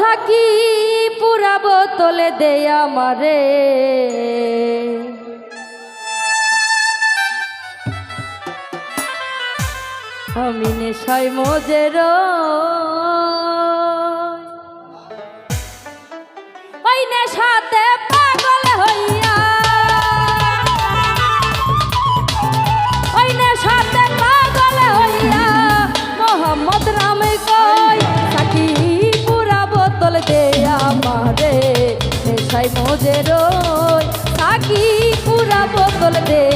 থাকি পুরা বোতলে দেয় আমারে? আমি নেশায় মজের। ওই নেশাতে পাগল হই রই থাকি পুরা বোতল দে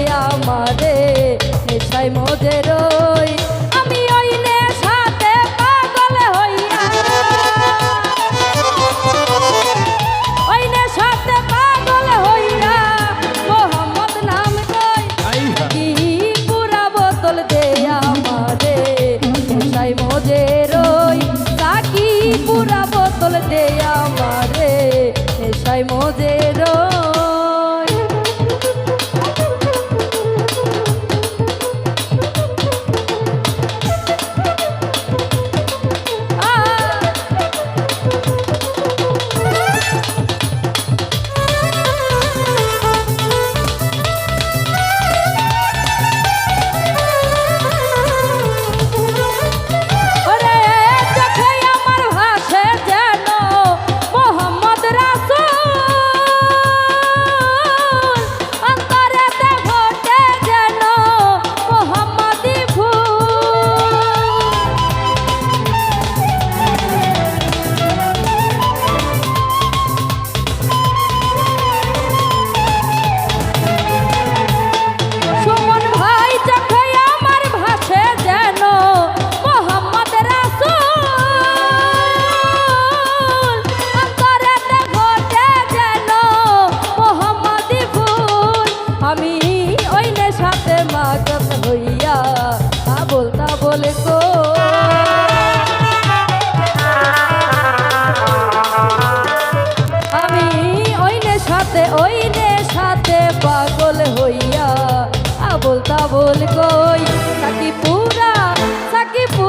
পাগল হইয়া আবল তাবল কই সাকিপুরা সাকিপুরা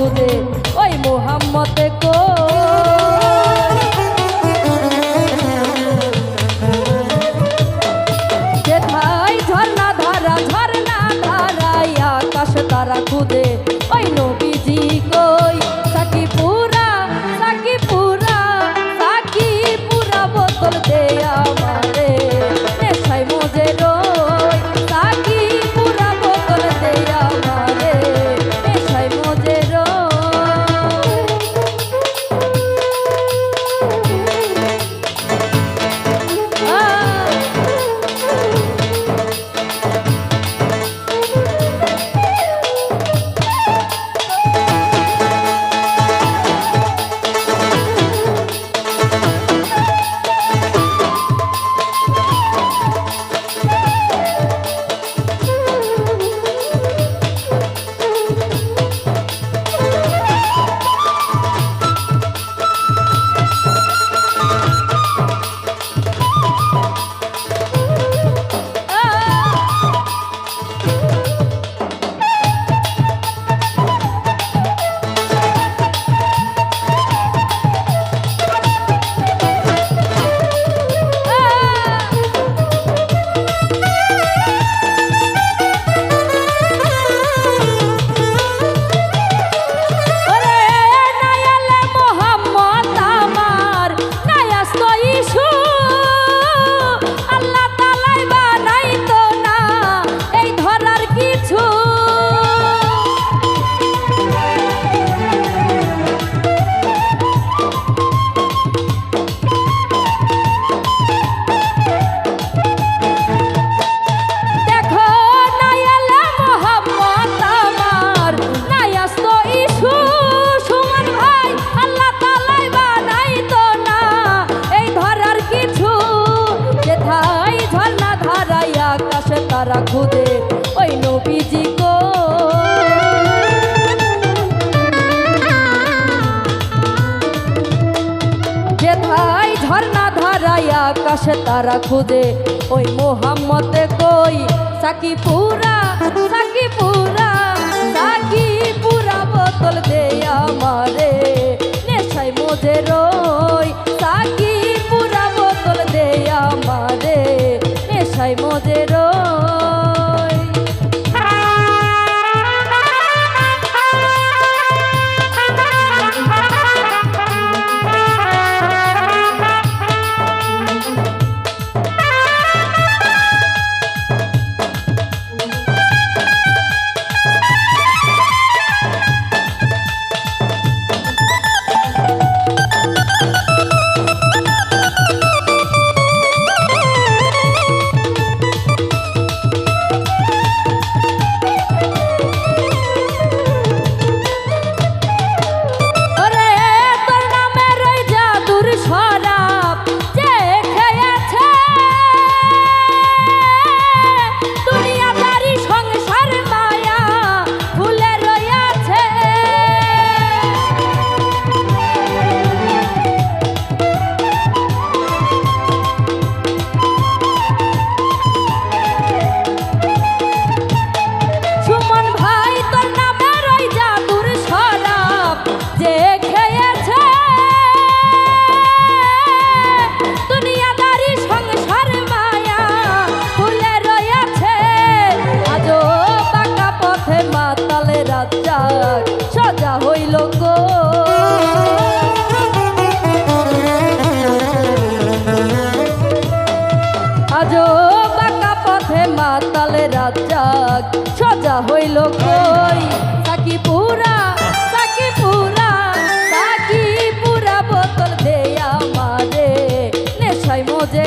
poder. ভাই ঝর্ণা ধারাই আকাশে তারা খুদে ওই মোহাম্মতে কই? সাকি পুরা সাকি পুরা সাকি পুরা বোতল দে আমারে। নেশাই মোজে রই সাকি পুরা বোতল দে আমারে। নেশাই মোজে রাজ্জাক সজা হইল কই? সাকি পুরা সাকি পুরা সাকি পুরা বোতল দে আমারে। নেশায় মজে